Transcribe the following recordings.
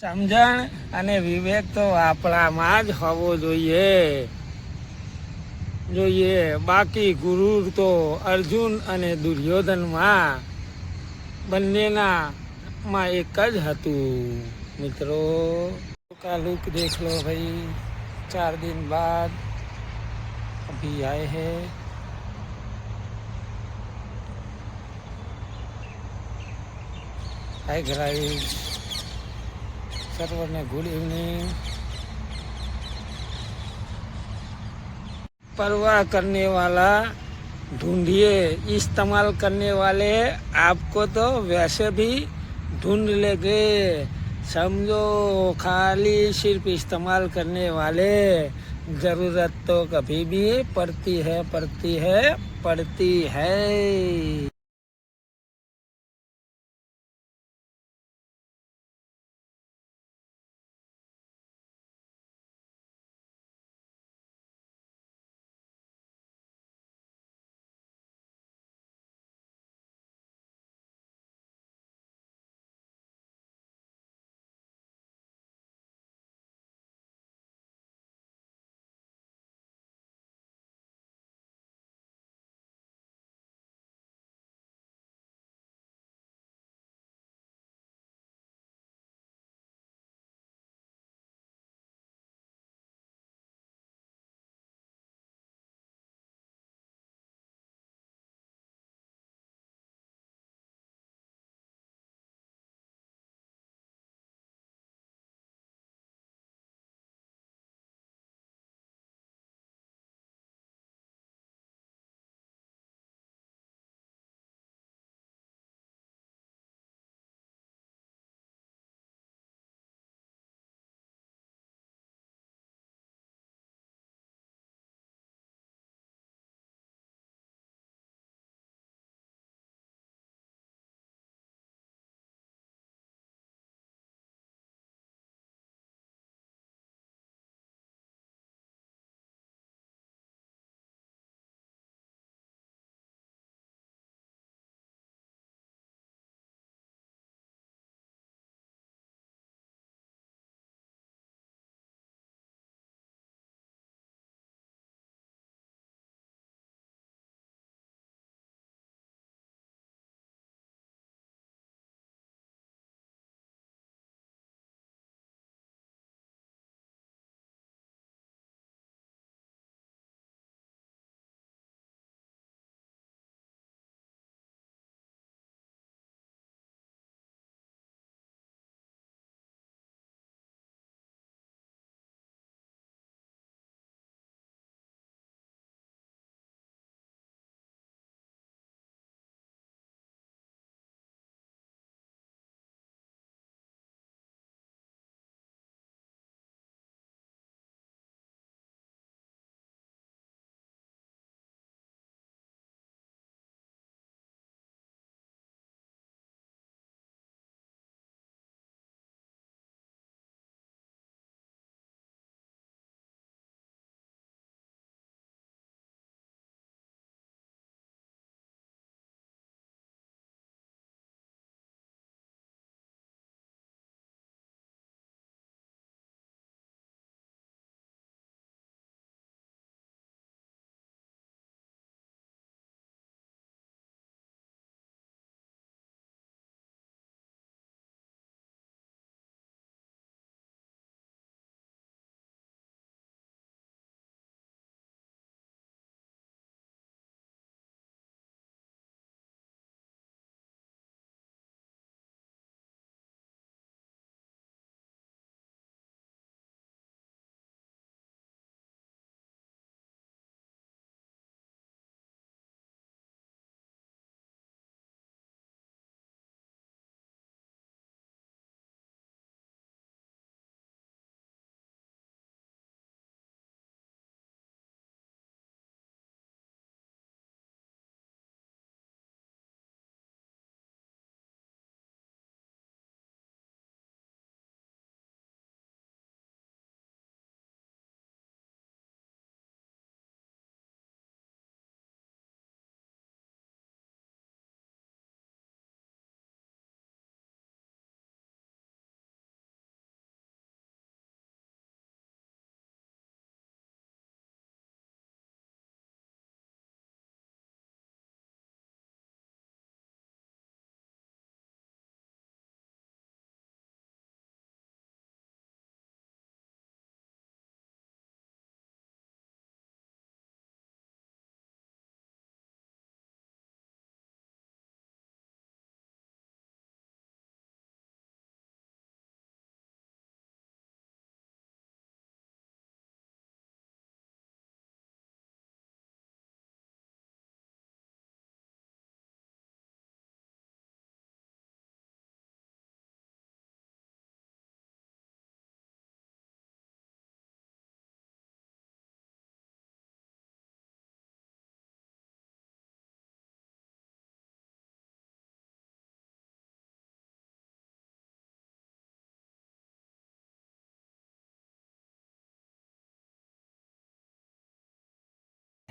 સમજણ અને વિવેક તો આપણામાં જ હોવો જોઈએ. જોઈએ, બાકી ગુરુ તો અર્જુન અને દુર્યોધનમાં બંનેના માં એક જ હતું. મિત્રો લુક દેખ લો ભાઈ, ચાર દિન બાદ અભી આય હે. હાય ગ્રાઈડ सर्वर ने गुड इवनिंग परवाह करने वाला, ढूंढिए। इस्तेमाल करने वाले, आपको तो वैसे भी ढूंढ लेंगे। समझो, खाली सिर्फ़ इस्तेमाल करने वाले। ज़रूरत तो कभी भी पड़ती है पड़ती है पड़ती है।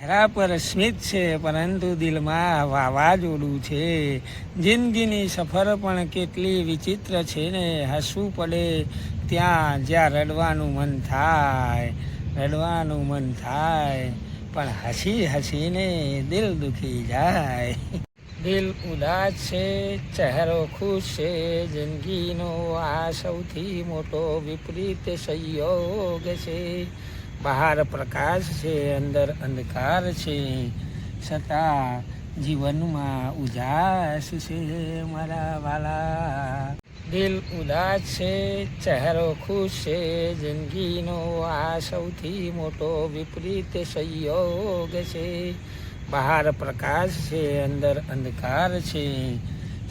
ચહેરા પર સ્મિત છે, પરંતુ દિલમાં વાવાઝોડું છે. જિંદગીની સફર પણ કેટલી વિચિત્ર છે ને, હસવું પડે ત્યાં જ્યાં રડવાનું મન થાય, રડવાનું મન થાય, પણ હસી હસીને દિલ દુખી જાય. દિલ ઉદાસ છે, ચહેરો ખુશ છે, જિંદગીનો આ સૌથી મોટો વિપરીત સંયોગ છે. બહાર પ્રકાશ છે, અંદર અંધકાર છે. છતાં જીવનમાં ઉજાસ છે મારા વાલા. દિલ ઉદાસ છે, ચહેરો ખુશ છે. જિંદગીનો આ સૌથી મોટો વિપરીત સંયોગ છે. બહાર પ્રકાશ છે, અંદર અંધકાર છે.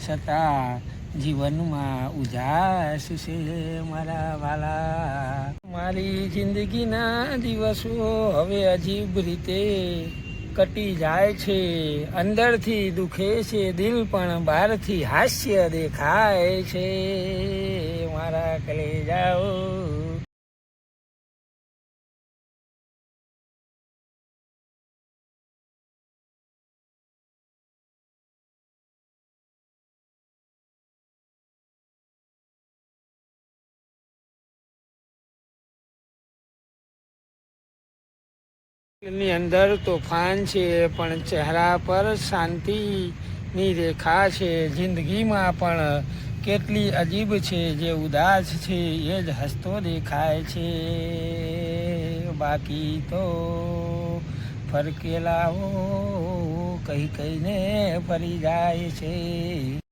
છતાં જીવનમાં ઉજાસ છે મારા વાલા. મારી જિંદગીના દિવસો હવે અજીબ રીતે કટી જાય છે. અંદરથી દુખે છે, દિલ પણ બહારથી હાસ્ય દેખાય છે. મારા કલેજાઓ ની અંદર તોફાન છે, પણ ચહેરા પર શાંતિની રેખા છે. જિંદગીમાં પણ કેટલી અજીબ છે, જે ઉદાસ છે, એ જ હસતો દેખાય છે. બાકી તો ફરકેલાઓ કઈ કહીને ફરી જાય છે.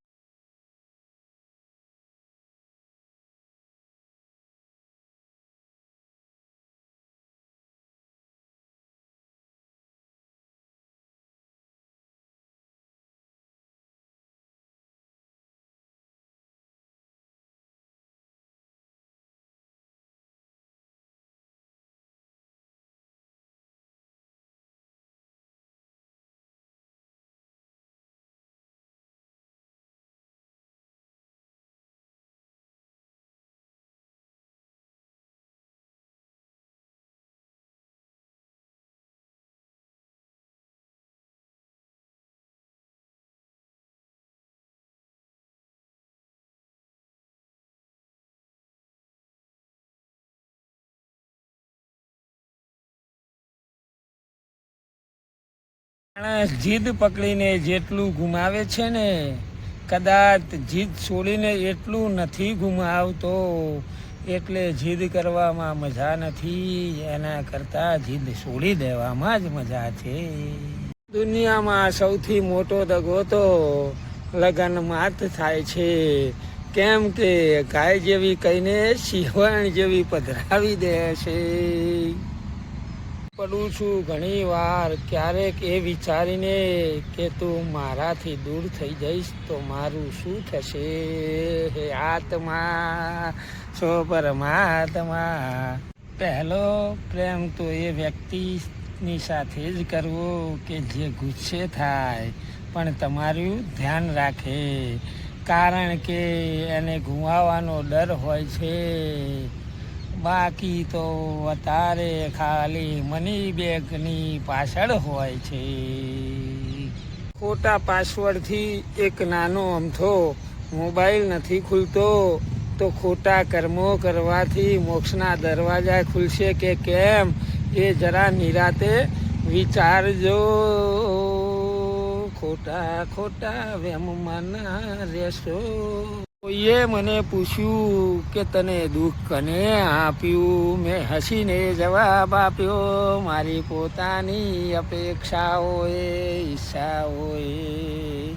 માણસ જીદ પકડીને જેટલું ગુમાવે છે ને, કદાચ જીદ છોડીને એટલું નથી ગુમાવતો, એટલે જીદ કરવામાં મજા નથી, એના કરતાં જીદ છોડી દેવામાં જ મજા છે. દુનિયામાં સૌથી મોટો દગો તો લગનમાં જ થાય છે. કેમ કે ગાય જેવી કહીને સિંહણ જેવી પધરાવી દે છે. પડું છું ઘણી વાર ક્યારેક એ વિચારીને કે તું મારાથી દૂર થઈ જઈશ તો મારું શું થશે? હે આત્મા, છો પરમાત્મા. પહેલો પ્રેમ તો એ વ્યક્તિની સાથે જ કરવો કે જે ગુસ્સે થાય, પણ તમારું ધ્યાન રાખે. કારણ કે એને ગુમાવવાનો ડર હોય છે. બાકી તો વધારે ખાલી મની બેગની પાછળ હોય છે. ખોટા પાસવર્ડથી એક નાનો અમથો મોબાઈલ નથી ખુલતો, તો ખોટા કર્મો કરવાથી મોક્ષના દરવાજા ખુલશે કે કેમ? એ જરા નિરાતે વિચારજો. ખોટા ખોટા વેમમાં ના રહેશો કોઈએ મને પૂછ્યું કે તને દુઃખ કને આપ્યું. મેં હસીને જવાબ આપ્યો, મારી પોતાની અપેક્ષાઓએ, ઈચ્છાઓએ.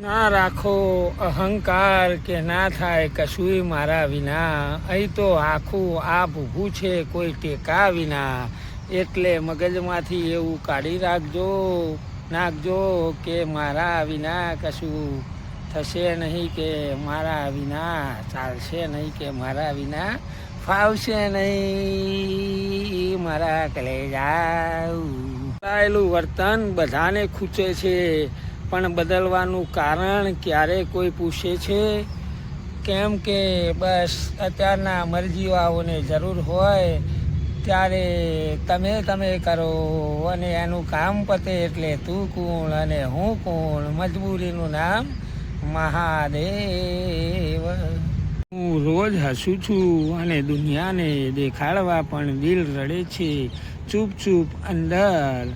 ના રાખો અહંકાર કે ના થાય કશુંય મારા વિના. અહીં તો આખું આ ભૂભું છે કોઈ ટેકા વિના. એટલે મગજમાંથી એવું કાઢી રાખજો, નાખજો કે મારા વિના કશું. થશે નહીં કે મારા વિના, ચાલશે નહીં કે મારા વિના, ફાવશે નહીં, મારા કલેજા બદલાયેલું વર્તન બધાને ખૂચે છે, પણ બદલવાનું કારણ ક્યારે કોઈ પૂછે છે? કેમ કે બસ અત્યારના મરજીવાઓને જરૂર હોય, ત્યારે તમે તમે કરો, અને એનું કામ પતે એટલે તું કોણ અને હું કોણ મજબૂરીનું નામ મહાદેવ. હું રોજ હસું છું અને દુનિયાને દેખાડવા પણ દિલ રડે છે. ચૂપ ચૂપ અંદર.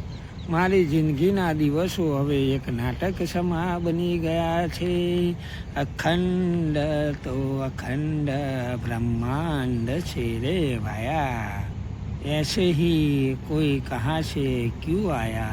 મારી જિંદગીના દિવસો હવે એક નાટક સમા બની ગયા છે. અખંડ તો અખંડ બ્રહ્માંડ છે રે ભાયા. એસે હી કોઈ કહા છે ક્યુ આયા?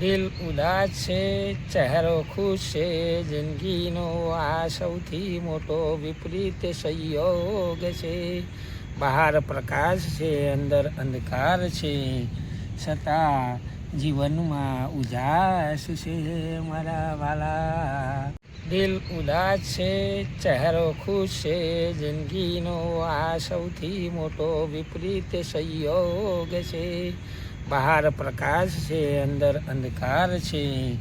દિલ ઉદાસ છે, ચહેરો ખુશ છે, જિંદગીનો આ સૌથી મોટો વિપરીત સંયોગ છે. બહાર પ્રકાશ છે, અંદર અંધકાર છે, છતાં જીવનમાં ઉજાસ છે મારા વાલા. દિલ ઉદાસ છે, ચહેરો ખુશ છે, જિંદગીનો આ સૌથી મોટો વિપરીત સંયોગ છે. બહાર પ્રકાશ છે, અંદર અંધકાર છે.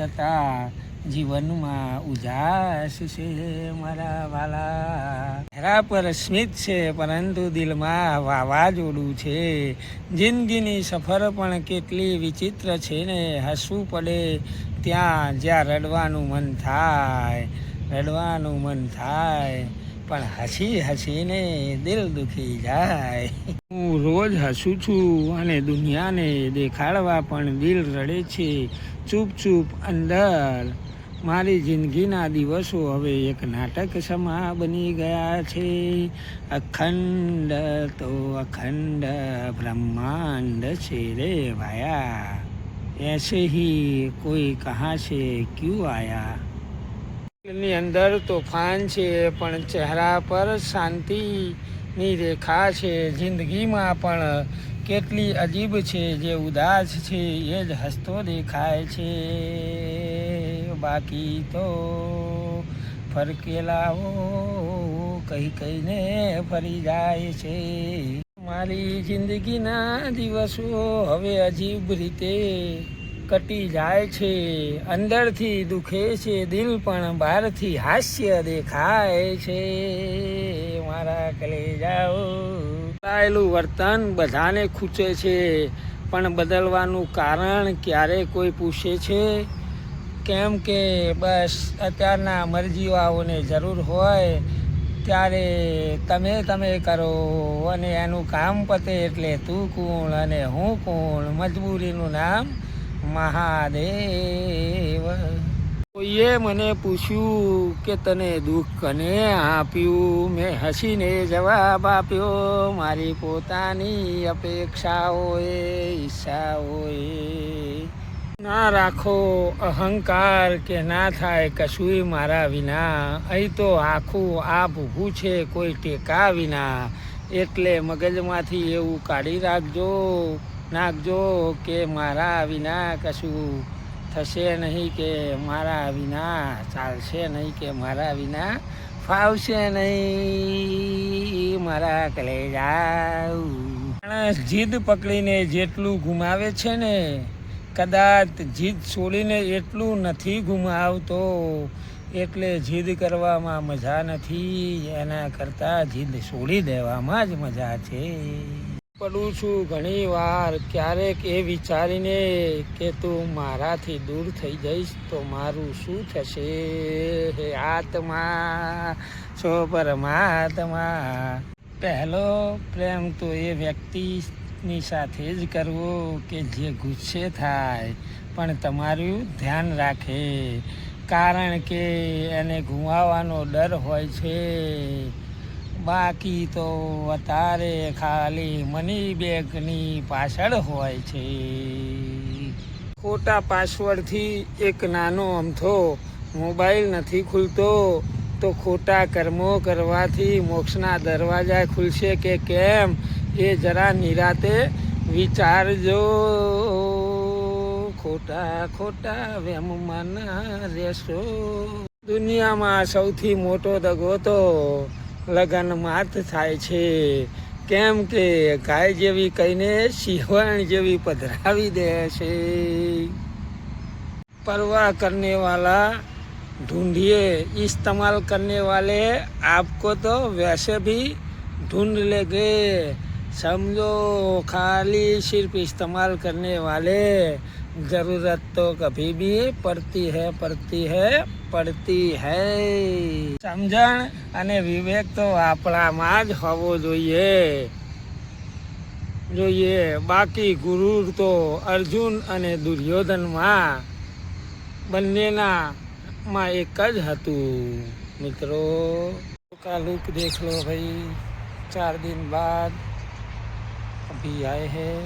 છતાં જીવનમાં ઉજાસ છે મારા વાલા. ચહેરા પર સ્મિત છે, પરંતુ દિલમાં વાવાઝોડું છે. જિંદગીની સફર પણ કેટલી વિચિત્ર છે ને, હસવું પડે ત્યાં જ્યાં રડવાનું મન થાય, રડવાનું મન થાય. પણ હસી હસીને દિલ દુખી જાય. હું રોજ હસું છું અને દુનિયાને દેખાડવા પણ દિલ રડે છે. ચૂપ ચૂપ અંદર. મારી જિંદગીના દિવસો હવે એક નાટક સમા બની ગયા છે. અખંડ તો અખંડ બ્રહ્માંડ છે રે ભાયા. એસે હી કોઈ કહા છે ક્યુ આયા? ની અંદર તોફાન છે, પણ ચહેરા પર શાંતિની રેખા છે. જિંદગીમાં પણ કેટલી અજીબ છે, જે ઉદાસ છે, એ જ હસતો દેખાય છે. બાકી તો ફરકેલાઓ કઈ કઈને ફરી જાય છે. મારી જિંદગીના દિવસો હવે અજીબ રીતે કટી જાય છે, અંદરથી દુખે છે, દિલ પણ બહારથી હાસ્ય દેખાય છે. મારા કલેજાઓ બદલાયેલું વર્તન બધાને ખૂચે છે, પણ બદલવાનું કારણ ક્યારે કોઈ પૂછે છે? કેમ કે બસ અત્યારના મરજીવાઓને જરૂર હોય, ત્યારે તમે તમે કરો, અને એનું કામ પતે એટલે તું કોણ અને હું કોણ મજબૂરીનું નામ મહાદેવ. કોઈએ મને પૂછ્યું કે તને દુઃખ કને આપ્યું? મેં હસીને જવાબ આપ્યો, મારી પોતાની અપેક્ષાઓએ, ઈચ્છાઓએ. ના રાખો અહંકાર કે ના થાય કશુંય મારા વિના. અહીં તો આખું આ ભૂખું છે કોઈ ટેકા વિના. એટલે મગજમાંથી એવું કાઢી રાખજો. નાખજો કે મારા વિના કશું થશે નહીં કે મારા વિના, ચાલશે નહીં કે મારા વિના, ફાવશે નહીં, મારા કલેજા માણસ જીદ પકડીને જેટલું ગુમાવે છે ને, કદાચ જીદ છોડીને એટલું નથી ગુમાવતો, એટલે જીદ કરવામાં મજા નથી, એના કરતાં જીદ છોડી દેવામાં જ મજા છે. પડું છું ઘણી વાર ક્યારેક એ વિચારીને કે તું મારાથી દૂર થઈ જઈશ તો મારું શું થશે? હે આત્મા, છો પરમાત્મા. પહેલો પ્રેમ તો એ વ્યક્તિની સાથે જ કરવો કે જે ગુસ્સે થાય, પણ તમારું ધ્યાન રાખે. કારણ કે એને ગુમાવવાનો ડર હોય છે. બાકી તો અત્યારે ખાલી મની બેગની પાછળ હોય છે. ખોટા પાસવર્ડથી એક નાનો અમથો મોબાઈલ નથી ખુલતો, તો ખોટા કર્મો કરવાથી મોક્ષના દરવાજા ખુલશે કે કેમ? એ જરા નિરાતે વિચારજો. ખોટા ખોટા વેમમાં રહેશો. દુનિયામાં સૌથી મોટો દગો તો લગન માત થાય છે કેમ કે ગાય જેવી કહીને સિંહણ જેવી પધરાવી દે છે परवाह करने वाला ढूंढिए इस्तेमाल करने वाले आपको तो वैसे भी ढूंढ लेंगे समझो खाली सिर्फ इस्तेमाल करने वाले ज़रूरत तो कभी भी पड़ती है पड़ती है પડતી હૈ સમજણ અને વિવેક તો આપણામાં જ હોવો જોઈએ જોઈએ બાકી ગુરુર તો અર્જુન અને દુર્યોધનમાં બંનેના માં એક જ હતું મિત્રો का लुक देख लो भाई चार दिन बाद अभी आए हैं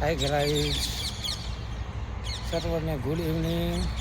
હાય ગાઈસ સર્વને ગુડ ઇવનિંગ